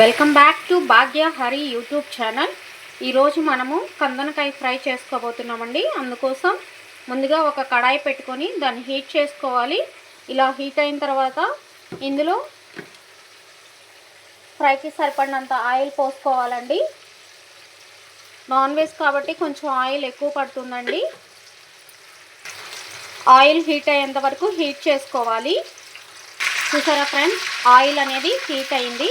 Welcome back to Bhagya Hari YouTube channel ఈరోజు మనము కందనకాయ fry చేసుకోబోతున్నామండి. అందుకోసం ముందుగా ఒక కడాయి పెట్టుకొని దాన్ని హీట్ చేసుకోవాలి. ఇలా హీట్ అయిన తర్వాత ఇందులో ఫ్రైకి సరిపడినంత ఆయిల్ పోసుకోవాలండి. నాన్ వెజ్ కాబట్టి కొంచెం ఆయిల్ ఎక్కువ పడుతుందండి. ఆయిల్ హీట్ అయ్యేంత వరకు హీట్ చేసుకోవాలి. చూసారా ఫ్రెండ్స్? ఆయిల్ అనేది హీట్ అయింది.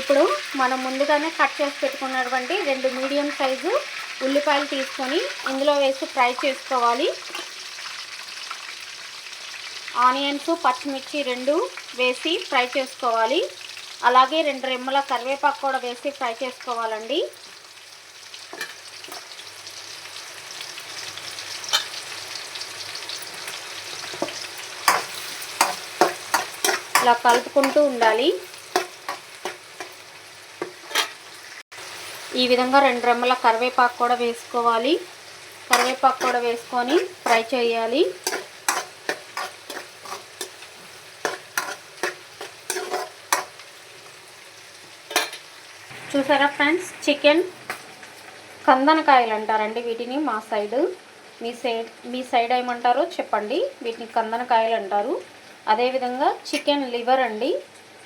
ఇప్పుడు మనం ముందుగానే కట్ చేసి పెట్టుకున్నటువంటి రెండు మీడియం సైజు ఉల్లిపాయలు తీసుకొని ఇందులో వేసి ఫ్రై చేసుకోవాలి. ఆనియన్స్ పచ్చిమిర్చి రెండు వేసి ఫ్రై చేసుకోవాలి. అలాగే రెండు రెమ్మల కరివేపాకు కూడా వేసి ఫ్రై చేసుకోవాలండి. ఇలా కలుపుకుంటూ ఉండాలి. ఈ విధంగా రెండు రెమ్మల కరివేపాకు కూడా వేసుకోవాలి. కరివేపాకు కూడా వేసుకొని ఫ్రై చేయాలి. చూసారా ఫ్రెండ్స్? చికెన్ కందనకాయలు అంటారండి వీటిని మా సైడ్. మీ సైడ్ మీ సైడ్ ఏమంటారో చెప్పండి. వీటిని కందనకాయలు అంటారు. అదేవిధంగా చికెన్ లివర్ అండి.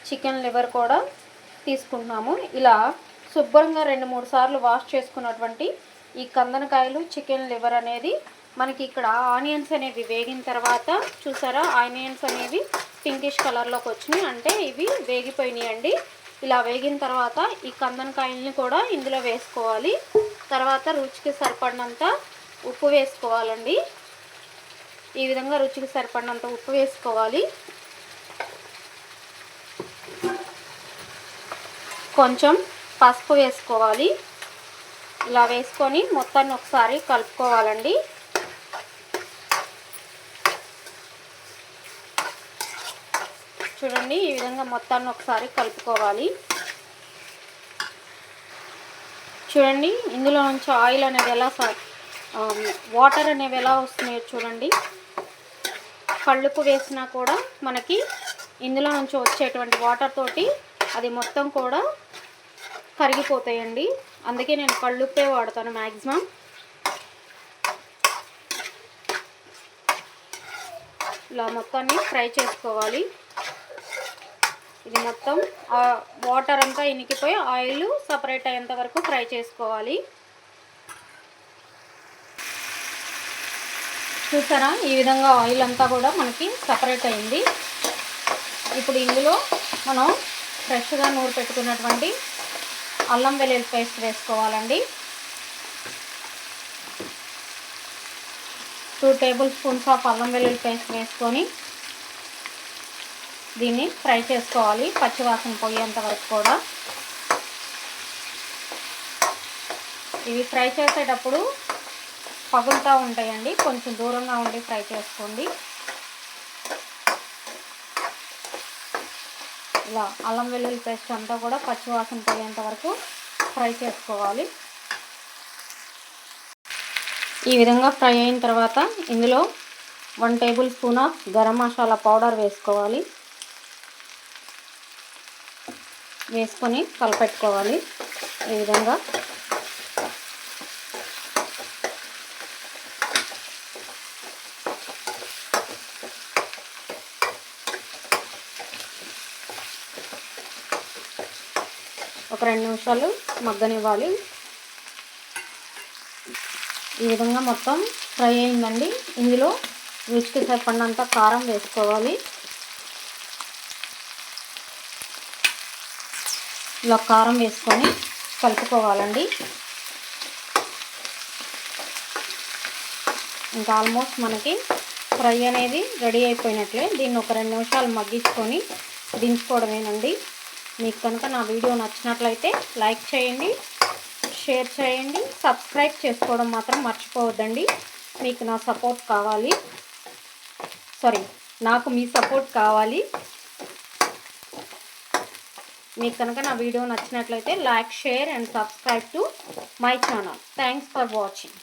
చికెన్ లివర్ కూడా తీసుకుంటున్నాము. ఇలా శుభ్రంగా రెండు మూడు సార్లు వాష్ చేసుకున్నటువంటి ఈ కందనకాయలు చికెన్ లివర్ అనేది మనకి ఇక్కడ ఆనియన్స్ అనేవి వేగిన తర్వాత చూసారా? ఆనియన్స్ అనేవి పింకిష్ కలర్లోకి వచ్చినాయి. అంటే ఇవి వేగిపోయినాయండి. ఇలా వేగిన తర్వాత ఈ కందనకాయలని కూడా ఇందులో వేసుకోవాలి. తర్వాత రుచికి సరిపడినంత ఉప్పు వేసుకోవాలండి. ఈ విధంగా రుచికి సరిపడినంత ఉప్పు వేసుకోవాలి. కొంచెం పసుపు వేసుకోవాలి. ఇలా వేసుకొని మొత్తాన్ని ఒకసారి కలుపుకోవాలండి. చూడండి ఈ విధంగా మొత్తాన్ని ఒకసారి కలుపుకోవాలి. చూడండి ఇందులో నుంచి ఆయిల్ అనేది ఎలా వాటర్ అనేవి ఎలా వస్తున్నాయో చూడండి. కళ్ళుకు వేసినా కూడా మనకి ఇందులో నుంచి వచ్చేటువంటి వాటర్ తోటి అది మొత్తం కూడా కరిగిపోతాయండి. అందుకే నేను కళ్ళుప్పే వాడతాను మ్యాక్సిమం ఇలా మొత్తాన్ని ఫ్రై చేసుకోవాలి. ఇది మొత్తం వాటర్ అంతా ఇనికిపోయి ఆయిల్ సపరేట్ అయ్యేంత వరకు ఫ్రై చేసుకోవాలి. చూసారా? ఈ విధంగా ఆయిల్ అంతా కూడా మనకి సపరేట్ అయింది. ఇప్పుడు ఇందులో మనం ఫ్రెష్గా నూరు పెట్టుకున్నటువంటి అల్లం వెల్లుల్లి పేస్ట్ వేసుకోవాలండి. టూ టేబుల్ స్పూన్స్ ఆఫ్ అల్లం వెల్లుల్లి పేస్ట్ వేసుకొని దీన్ని ఫ్రై చేసుకోవాలి పచ్చివాసన పోయేంత వరకు కూడా. ఇవి ఫ్రై చేసేటప్పుడు పగులుతూ ఉంటాయండి కొంచెం దూరంగా ఉండి ఫ్రై చేసుకోండి. ఇలా అల్లం వెల్లుల్లి పేస్ట్ అంతా కూడా పచ్చివాసన పోయేంత వరకు ఫ్రై చేసుకోవాలి. ఈ విధంగా ఫ్రై అయిన తర్వాత ఇందులో one tablespoon of garam masala powder వేసుకోవాలి. వేసుకొని కలపెట్టుకోవాలి. ఈ విధంగా ఒక రెండు నిమిషాలు మగ్గనివ్వాలి. ఈ విధంగా మొత్తం ఫ్రై అయిందండి. ఇందులో రుచికి సరిపడినంత కారం వేసుకోవాలి. ఇలా కారం వేసుకొని కలుపుకోవాలండి. ఇంకా ఆల్మోస్ట్ మనకి ఫ్రై అనేది రెడీ అయిపోయినట్లే. దీన్ని ఒక రెండు నిమిషాలు మగ్గించుకొని దించుకోవడమేనండి. మీకు కనుక నా వీడియో నచ్చినట్లయితే లైక్ చేయండి షేర్ చేయండి సబ్స్క్రైబ్ చేసుకోవడం మాత్రం మర్చిపోవద్దండి. మీకు నా సపోర్ట్ కావాలి. సారీ నాకు మీ సపోర్ట్ కావాలి. మీకు కనుక నా వీడియో నచ్చినట్లయితే like share and subscribe to my channel. Thanks for watching